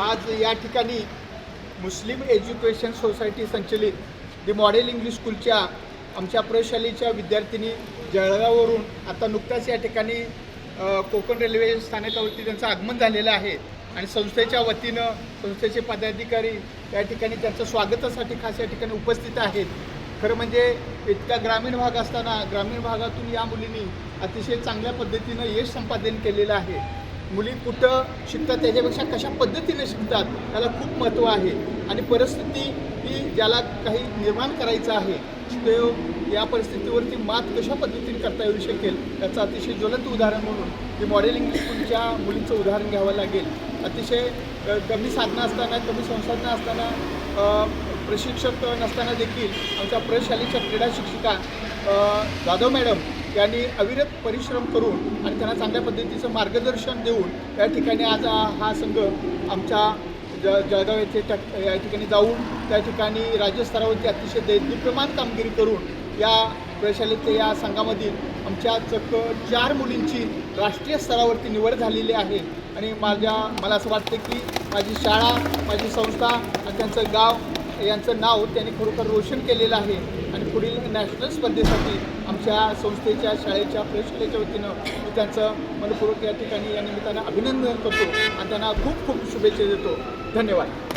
आज या ठिकाणी मुस्लिम एज्युकेशन सोसायटी संचलित दी मॉडेल इंग्लिश स्कूलच्या आमच्या प्रयोगशालेच्या विद्यार्थिनी जळगाववरून आता नुकताच या ठिकाणी कोकण रेल्वे स्थानकावरती त्यांचं आगमन झालेलं आहे. आणि संस्थेच्या वतीनं संस्थेचे पदाधिकारी या ठिकाणी त्यांचं स्वागतासाठी खास या ठिकाणी उपस्थित आहेत. खरं म्हणजे इतका ग्रामीण भाग असताना ग्रामीण भागातून या मुलींनी अतिशय चांगल्या पद्धतीनं यश संपादन केलेलं आहे. मुली कुठं शिकतात त्याच्यापेक्षा कशा पद्धतीने शिकतात त्याला खूप महत्त्व आहे. आणि परिस्थिती ही ज्याला काही निर्माण करायचं आहे तो या परिस्थितीवरती मात कशा पद्धतीने करता येऊ शकेल त्याचं अतिशय ज्वलंत उदाहरण म्हणून ही मॉडेल इंग्लिश स्कूलच्या मुलींचं उदाहरण घ्यावं लागेल. अतिशय कमी साधनं असताना कमी संसाधनं असताना प्रशिक्षक नसताना देखील आमच्या प्रशालेच्या क्रीडा शिक्षिका जाधव मॅडम यांनी अविरत परिश्रम करून आणि त्यांना चांगल्या पद्धतीचं मार्गदर्शन देऊन या ठिकाणी आज हा- संघ आमच्या ज जळगाव येथे त्या या ठिकाणी जाऊन त्या ठिकाणी राज्यस्तरावरती अतिशय दैदिप्यमान कामगिरी करून या प्रशालेच्या या संघामधील आमच्या चक्क चार मुलींची राष्ट्रीय स्तरावरती निवड झालेली आहे. आणि माझ्या मला असं वाटतं की माझी शाळा माझी संस्था आणि त्यांचं गाव यांचं नाव त्यांनी खरोखर रोशन केलेलं आहे. आणि पुढील नॅशनल स्पर्धेसाठी आमच्या संस्थेच्या शाळेच्या प्रशालेच्या वतीनं मी त्यांचं मनपूर्वक या ठिकाणी या निमित्तानं अभिनंदन करतो. आणि त्यांना खूप खूप शुभेच्छा देतो. धन्यवाद.